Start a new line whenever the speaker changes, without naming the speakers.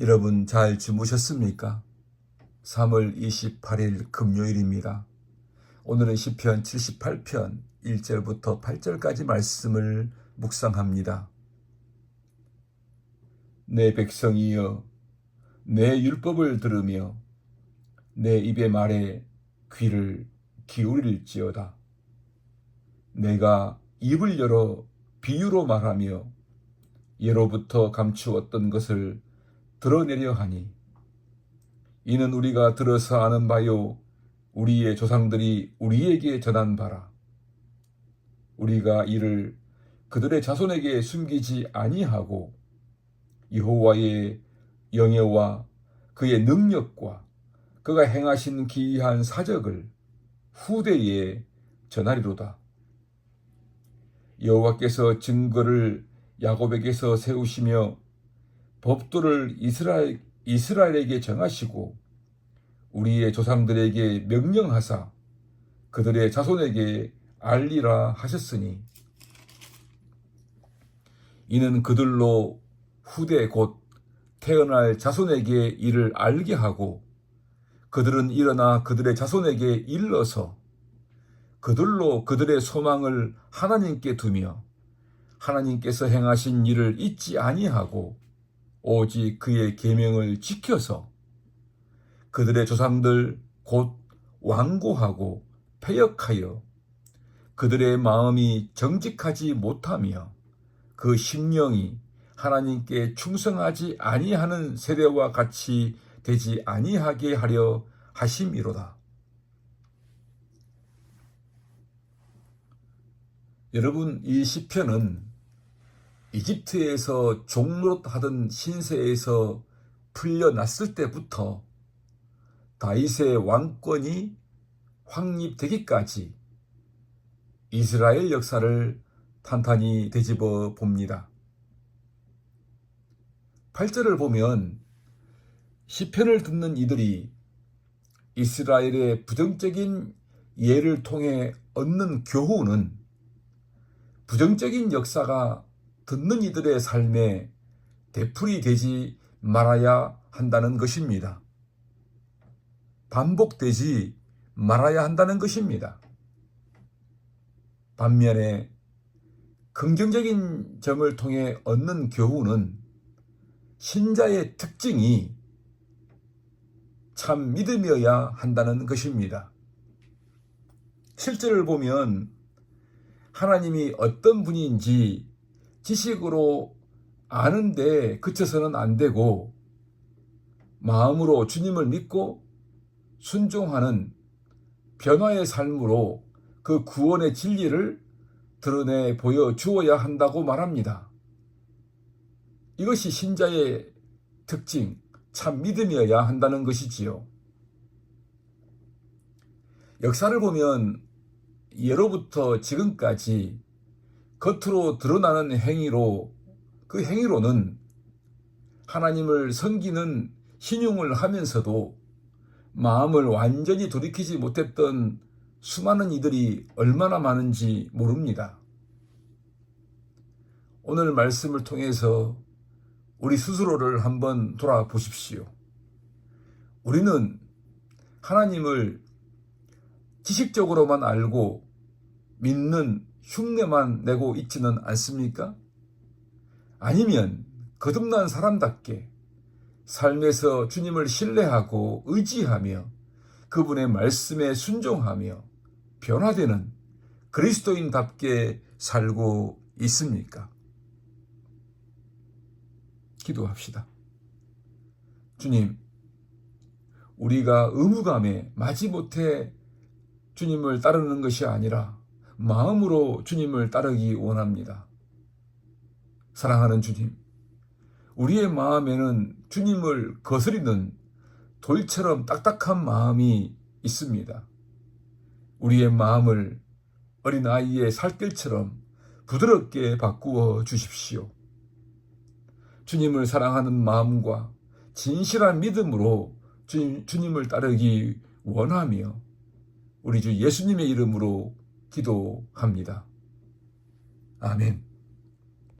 여러분 잘 주무셨습니까? 3월 28일 금요일입니다. 오늘은 시편 78편 1절부터 8절까지 말씀을 묵상합니다. 내 백성이여 내 율법을 들으며 내 입의 말에 귀를 기울일지어다. 내가 입을 열어 비유로 말하며 예로부터 감추었던 것을 드러내려 하니 이는 우리가 들어서 아는 바요 우리의 조상들이 우리에게 전한 바라. 우리가 이를 그들의 자손에게 숨기지 아니하고 여호와의 영예와 그의 능력과 그가 행하신 기이한 사적을 후대에 전하리로다. 여호와께서 증거를 야곱에게서 세우시며 법도를 이스라엘, 이스라엘에게 정하시고 우리의 조상들에게 명령하사 그들의 자손에게 알리라 하셨으니 이는 그들로 후대 곧 태어날 자손에게 이를 알게 하고 그들은 일어나 그들의 자손에게 일러서 그들로 그들의 소망을 하나님께 두며 하나님께서 행하신 일을 잊지 아니하고 오직 그의 계명을 지켜서 그들의 조상들 곧 완고하고 패역하여 그들의 마음이 정직하지 못하며 그 심령이 하나님께 충성하지 아니하는 세대와 같이 되지 아니하게 하려 하심이로다. 여러분 이 시편은 이집트에서 종노릇하던 신세에서 풀려났을 때부터 다윗의 왕권이 확립되기까지 이스라엘 역사를 탄탄히 되짚어 봅니다. 8절을 보면 시편을 듣는 이들이 이스라엘의 부정적인 예를 통해 얻는 교훈은 부정적인 역사가 듣는 이들의 삶에 되풀이 되지 말아야 한다는 것입니다. 반복되지 말아야 한다는 것입니다. 반면에 긍정적인 점을 통해 얻는 교훈은 신자의 특징이 참 믿음이어야 한다는 것입니다. 실제를 보면 하나님이 어떤 분인지 지식으로 아는데 그쳐서는 안 되고 마음으로 주님을 믿고 순종하는 변화의 삶으로 그 구원의 진리를 드러내 보여 주어야 한다고 말합니다. 이것이 신자의 특징, 참 믿음이어야 한다는 것이지요. 역사를 보면 예로부터 지금까지 겉으로 드러나는 행위로 그 행위로는 하나님을 섬기는 신용을 하면서도 마음을 완전히 돌이키지 못했던 수많은 이들이 얼마나 많은지 모릅니다. 오늘 말씀을 통해서 우리 스스로를 한번 돌아보십시오. 우리는 하나님을 지식적으로만 알고 믿는 흉내만 내고 있지는 않습니까? 아니면 거듭난 사람답게 삶에서 주님을 신뢰하고 의지하며 그분의 말씀에 순종하며 변화되는 그리스도인답게 살고 있습니까? 기도합시다. 주님, 우리가 의무감에 마지못해 주님을 따르는 것이 아니라 마음으로 주님을 따르기 원합니다. 사랑하는 주님, 우리의 마음에는 주님을 거스리는 돌처럼 딱딱한 마음이 있습니다. 우리의 마음을 어린아이의 살결처럼 부드럽게 바꾸어 주십시오. 주님을 사랑하는 마음과 진실한 믿음으로 주님, 주님을 따르기 원하며 우리 주 예수님의 이름으로 기도합니다. 아멘.